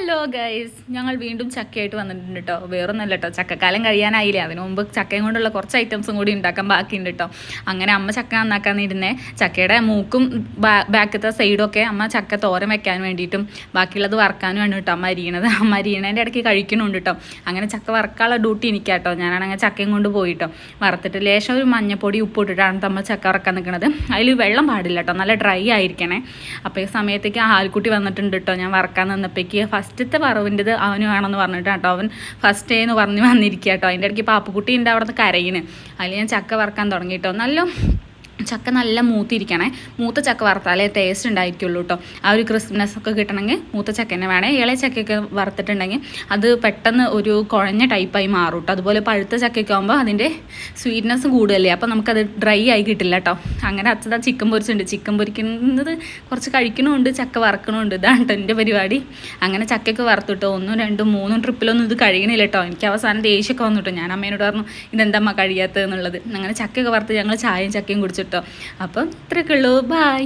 Hello guys. ഞങ്ങൾ വീണ്ടും ചക്കയായിട്ട് വന്നിട്ടുണ്ട് കേട്ടോ വേറൊന്നുമല്ല കേട്ടോ ചക്കക്കാലം കഴിയാനായില്ല. അതിനു മുമ്പ് ചക്കയും കൊണ്ടുള്ള കുറച്ച് ഐറ്റംസും കൂടി ഉണ്ടാക്കാൻ ബാക്കിയുണ്ട് കേട്ടോ അങ്ങനെ അമ്മ ചക്ക നന്നാക്കാൻ ഇരുന്നേ ചക്കയുടെ മൂക്കും ബാക്കത്തെ സൈഡൊക്കെ അമ്മ ചക്ക തോരം വെക്കാൻ വേണ്ടിയിട്ടും ബാക്കിയുള്ളത് വറക്കാനുമാണ് കേട്ടോ അമ്മ അരിയണത്. അമ്മ അരിയണതിന്റെ ഇടയ്ക്ക് കഴിക്കണുണ്ട് കേട്ടോ അങ്ങനെ ചക്ക വറക്കാനുള്ള ഡ്യൂട്ടി എനിക്കാട്ടോ ഞാനാണെങ്കിൽ ചക്കയും കൊണ്ട് പോയിട്ടോ വറുത്തിട്ട് ലേശം ഒരു മഞ്ഞപ്പൊടി ഉപ്പ് ഇട്ടിട്ടാണ് അമ്മ ചക്ക വറക്കാൻ നിൽക്കുന്നത് അതിൽ വെള്ളം പാടില്ല കേട്ടോ നല്ല ഡ്രൈ ആയിരിക്കണേ. അപ്പോൾ ഈ സമയത്തേക്ക് ആൽക്കുട്ടി വന്നിട്ടുണ്ട് കേട്ടോ ഞാൻ വറക്കാൻ നിന്നപ്പോഴേക്ക് ഫസ്റ്റത്തെ വറവിന്റെത് അവന് വേണമെന്ന് പറഞ്ഞിട്ട് കേട്ടോ. അവൻ ഫസ്റ്റ് എന്ന് പറഞ്ഞ് വന്നിരിക്കുക കേട്ടോ. അതിന്റെ ഇടയ്ക്ക് പാപ്പുക്കുട്ടി ഉണ്ട് അവിടെ നിന്ന് കരയിന് അതിൽ ഞാൻ ചക്ക വറക്കാൻ തുടങ്ങി കേട്ടോ. നല്ല ചക്ക നല്ല മൂത്തിരിക്കണേ. മൂത്ത ചക്ക വറുത്താലേ ടേസ്റ്റ് ഉണ്ടായിരിക്കുള്ളൂ കേട്ടോ ആ ഒരു ക്രിസ്മസ് ഒക്കെ കിട്ടണമെങ്കിൽ മൂത്ത ചക്ക തന്നെ വേണേ. ഇളയ ചക്കയൊക്കെ വറുത്തിട്ടുണ്ടെങ്കിൽ അത് പെട്ടെന്ന് ഒരു കുഴഞ്ഞ ടൈപ്പായി മാറും കേട്ടോ അതുപോലെ പഴുത്ത ചക്കയൊക്കെ ആകുമ്പോൾ അതിന്റെ സ്വീറ്റ്നെസ് കൂടുതലേ അപ്പോൾ നമുക്കത് ഡ്രൈ ആയി കിട്ടില്ല കേട്ടോ അങ്ങനെ അച്ഛത ചിക്കൻ പൊരിച്ചുണ്ട് ചിക്കൻ പൊരിക്കുന്നത് കുറച്ച് കഴിക്കണമുണ്ട് ചക്ക വറക്കണമുണ്ട്. ഇതാണ് കേട്ടോ എന്റെ പരിപാടി. അങ്ങനെ ചക്കയൊക്കെ വറുത്തിട്ടോ ഒന്നും രണ്ടും മൂന്നും ട്രിപ്പിലൊന്നും ഇത് കഴിയണില്ല കേട്ടോ എനിക്ക് അവസാനം ദേഷ്യമൊക്കെ വന്നു ഞാൻ അമ്മേനോട് പറഞ്ഞു ഇതെന്തമ്മ കഴിയാത്തത്? എന്നുള്ളത്. അങ്ങനെ ചക്കയൊക്കെ വറുത്ത് ഞങ്ങൾ ചായയും ചക്കയും കുടിച്ചിട്ടോ അപ്പം ഇത്രയൊക്കെ ഉള്ളൂ. ബായ്